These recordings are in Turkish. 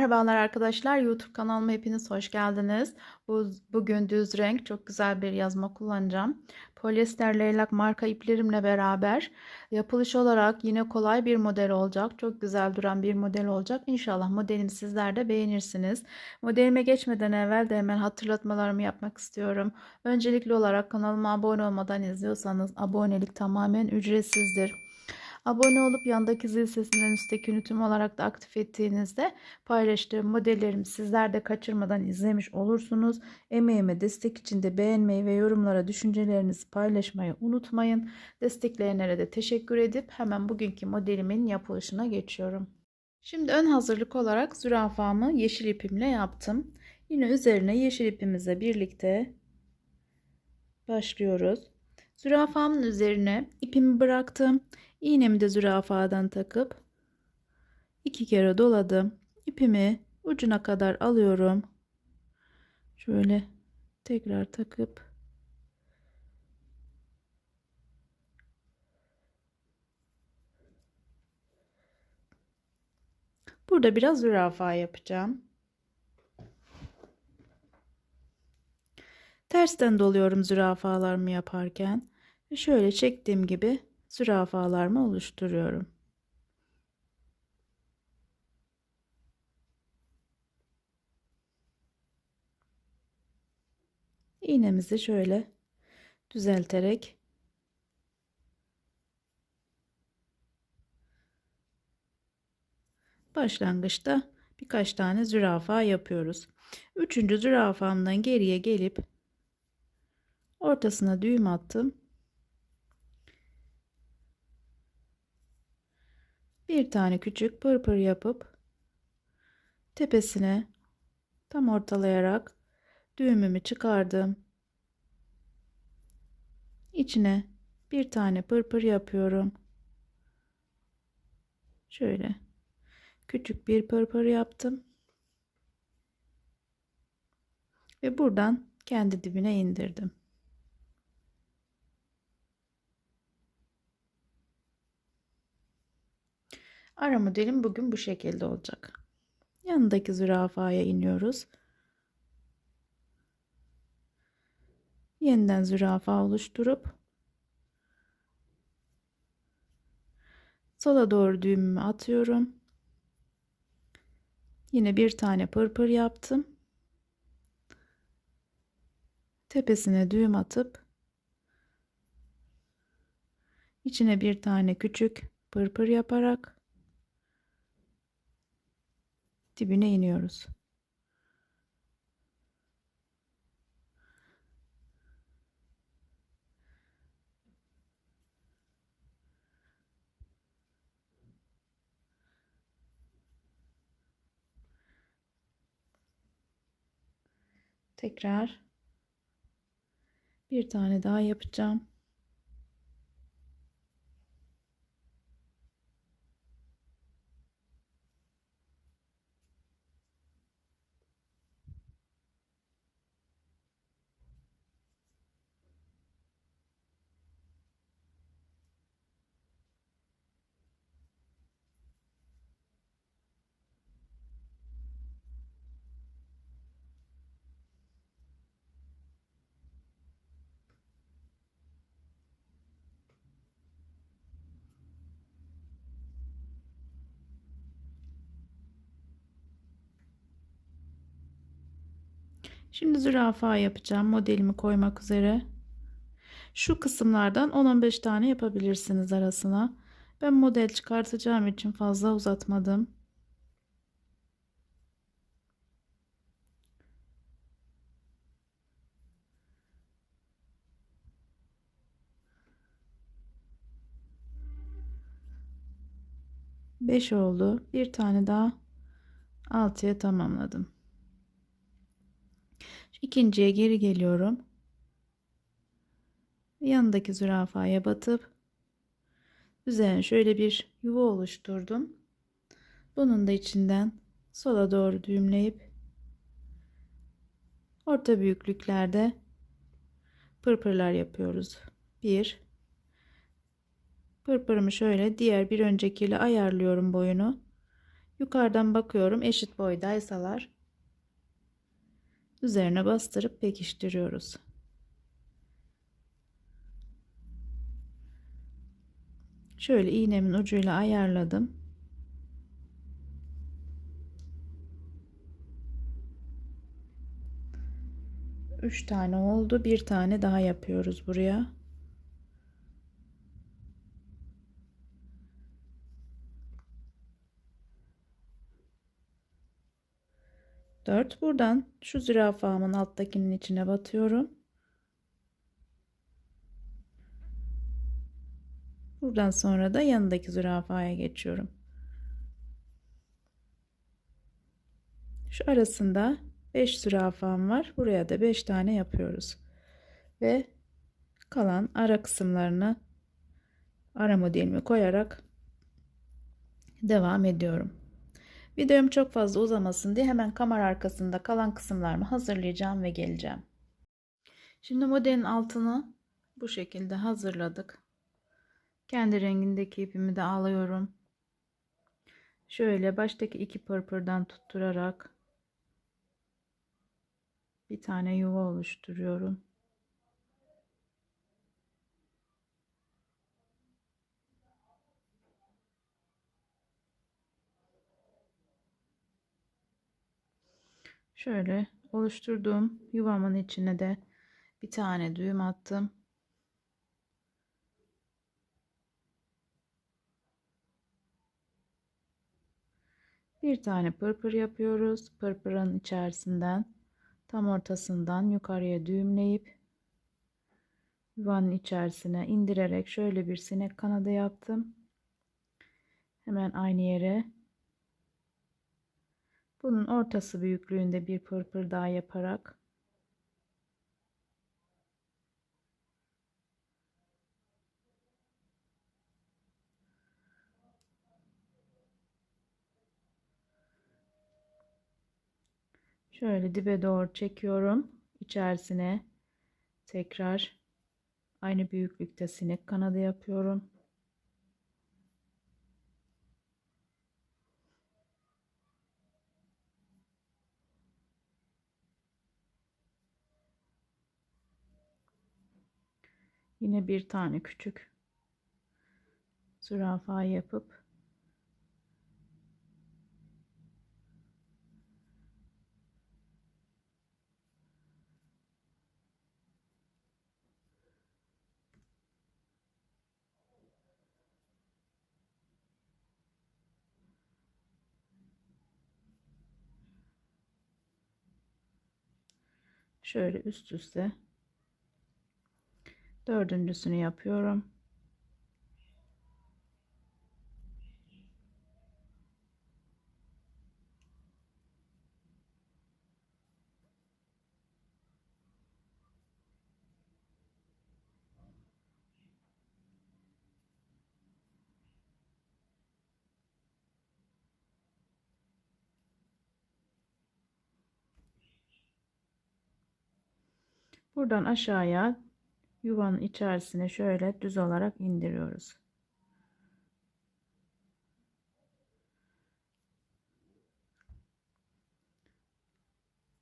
Merhabalar arkadaşlar. YouTube kanalıma hepiniz hoş geldiniz. Bu, bugün düz renk çok güzel bir yazma kullanacağım. Polyester leylak marka iplerimle beraber yapılış olarak yine kolay bir model olacak. Çok güzel duran bir model olacak. İnşallah modelimi sizler de beğenirsiniz. Modelime geçmeden evvel de hemen hatırlatmalarımı yapmak istiyorum. Öncelikli olarak kanalıma abone olmadan izliyorsanız abonelik tamamen ücretsizdir. Abone olup yandaki zil sesinden üstteki tüm olarak da aktif ettiğinizde paylaştığım modellerimi sizler de kaçırmadan izlemiş olursunuz. Emeğime destek için de beğenmeyi ve yorumlara düşüncelerinizi paylaşmayı unutmayın. Destekleyenlere de teşekkür edip hemen bugünkü modelimin yapılışına geçiyorum. Şimdi ön hazırlık olarak zürafamı yeşil ipimle yaptım. Yine üzerine yeşil ipimizle birlikte başlıyoruz. Zürafamın üzerine ipimi bıraktım. İğnemi de zürafadan takıp iki kere doladım. İpimi ucuna kadar alıyorum. Şöyle tekrar takıp Burada biraz zürafa yapacağım. Tersten doluyorum zürafalarımı yaparken. Şöyle çektiğim gibi zürafalarımı oluşturuyorum. İğnemizi şöyle düzelterek başlangıçta birkaç tane zürafa yapıyoruz. Üçüncü zürafamdan geriye gelip ortasına düğüm attım. Bir tane küçük pırpır yapıp tepesine tam ortalayarak düğümümü çıkardım. İçine bir tane pırpır yapıyorum. Şöyle küçük bir pırpır yaptım. Ve buradan kendi dibine indirdim. Ara modelim bugün bu şekilde olacak. Yanındaki zürafaya iniyoruz. Yeniden zürafa oluşturup sola doğru düğümümü atıyorum. Yine bir tane pırpır yaptım. Tepesine düğüm atıp içine bir tane küçük pırpır yaparak dibine iniyoruz. Tekrar bir tane daha yapacağım. Şimdi zürafa yapacağım. Modelimi koymak üzere. Şu kısımlardan 10-15 tane yapabilirsiniz arasına. Ben model çıkartacağım için fazla uzatmadım. Beş oldu. Bir tane daha altıya tamamladım. İkinciye geri geliyorum. Yanındaki zürafaya batıp üzerine şöyle bir yuva oluşturdum. Bunun da içinden sola doğru düğümleyip orta büyüklüklerde pırpırlar yapıyoruz. Bir pırpırımı şöyle diğer bir öncekiyle ayarlıyorum boyunu. Yukarıdan bakıyorum eşit boydaysalar üzerine bastırıp pekiştiriyoruz. Şöyle iğnemin ucuyla ayarladım. Üç tane oldu. Bir tane daha yapıyoruz buraya. Dört. Buradan şu zürafamın alttakinin içine batıyorum. Buradan sonra da yanındaki zürafaya geçiyorum. Şu arasında 5 zürafam var. Buraya da 5 tane yapıyoruz. Ve kalan ara kısımlarını ara modelimi koyarak devam ediyorum. Videom çok fazla uzamasın diye hemen kamera arkasında kalan kısımlarımı hazırlayacağım ve geleceğim. Şimdi modelin altını bu şekilde hazırladık. Kendi rengindeki ipimi de alıyorum. Şöyle baştaki iki pırpırdan tutturarak bir tane yuva oluşturuyorum. Şöyle oluşturduğum yuvamın içine de bir tane düğüm attım. Bir tane pırpır yapıyoruz. Pırpırın içerisinden tam ortasından yukarıya düğümleyip yuvanın içerisine indirerek şöyle bir sinek kanadı yaptım. Hemen aynı yere bunun ortası büyüklüğünde bir pırpır daha yaparak Şöyle dibe doğru çekiyorum. İçerisine tekrar aynı büyüklükte sinek kanadı yapıyorum. Yine bir tane küçük zürafa yapıp şöyle üst üste dördüncüsünü yapıyorum. Buradan aşağıya yuvanın içerisine şöyle düz olarak indiriyoruz.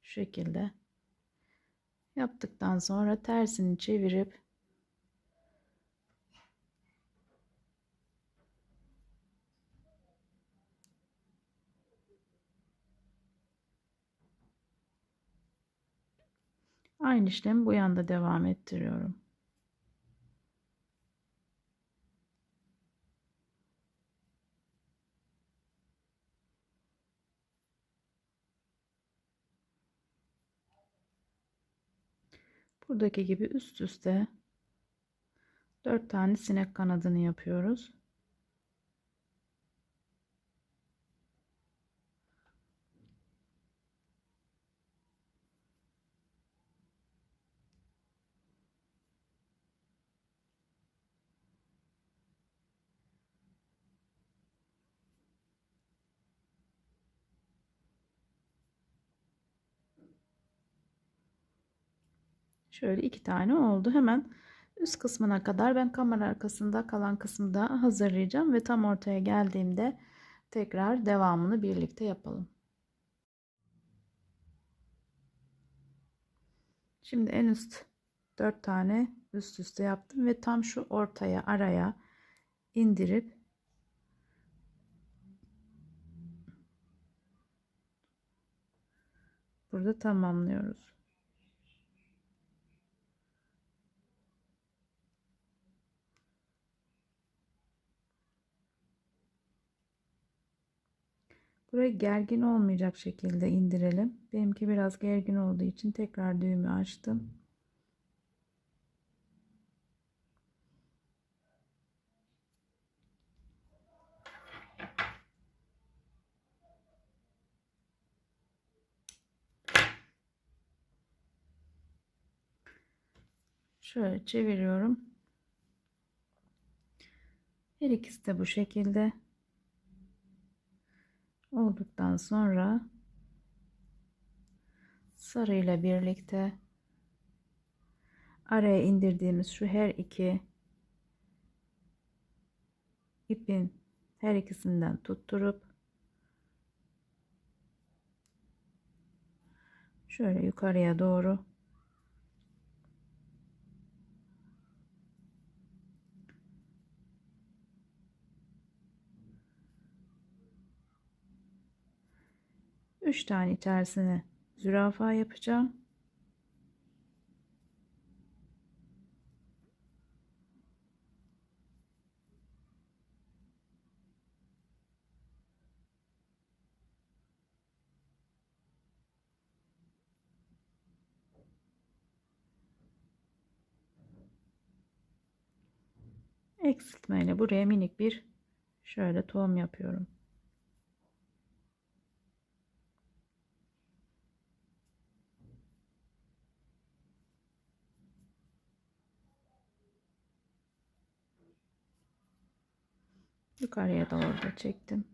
Şu şekilde yaptıktan sonra tersini çevirip Aynı işlemi bu yanda devam ettiriyorum. Buradaki gibi üst üste 4 tane sinek kanadını yapıyoruz. Şöyle iki tane oldu. Hemen üst kısmına kadar ben kamera arkasında kalan kısmı da hazırlayacağım ve tam ortaya geldiğimde tekrar devamını birlikte yapalım. Şimdi en üst 4 tane üst üste yaptım ve tam şu ortaya araya indirip burada tamamlıyoruz. Burayı gergin olmayacak şekilde indirelim. Benimki biraz gergin olduğu için tekrar düğümü açtım. Şöyle çeviriyorum. Her ikisi de bu şekilde olduktan sonra sarı ile birlikte araya indirdiğimiz şu her iki ipin her ikisinden tutturup şöyle yukarıya doğru Üç tane içerisine zürafa yapacağım. eksiltmeyle buraya minik bir şöyle tohum yapıyorum. Yukarıya doğru da çektim.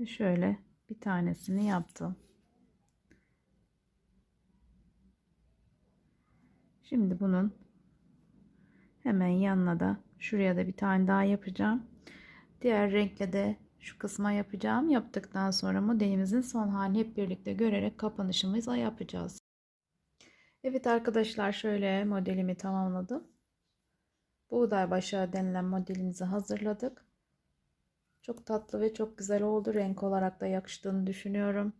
Ve şöyle bir tanesini yaptım. Şimdi bunun hemen yanına da şuraya da bir tane daha yapacağım. Diğer renkle de şu kısma yapacağım. Yaptıktan sonra modelimizin son halini hep birlikte görerek kapanışımızı yapacağız. Evet arkadaşlar şöyle modelimi tamamladım. Buğday başağı denilen modelimizi hazırladık. Çok tatlı ve çok güzel oldu. Renk olarak da yakıştığını düşünüyorum.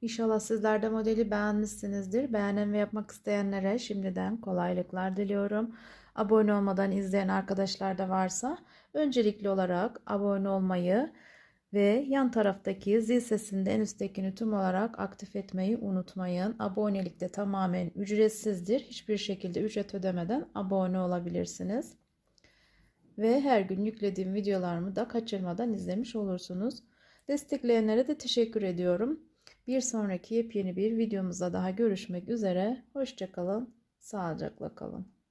İnşallah sizler de modeli beğenmişsinizdir. Beğenen ve yapmak isteyenlere şimdiden kolaylıklar diliyorum. Abone olmadan izleyen arkadaşlar da varsa öncelikli olarak abone olmayı ve yan taraftaki zil sesinde en üsttekini tüm olarak aktif etmeyi unutmayın. Abonelik de tamamen ücretsizdir. Hiçbir şekilde ücret ödemeden abone olabilirsiniz. Ve her gün yüklediğim videolarımı da kaçırmadan izlemiş olursunuz. Destekleyenlere de teşekkür ediyorum. Bir sonraki yepyeni bir videomuzda daha görüşmek üzere. Hoşçakalın, sağlıcakla kalın.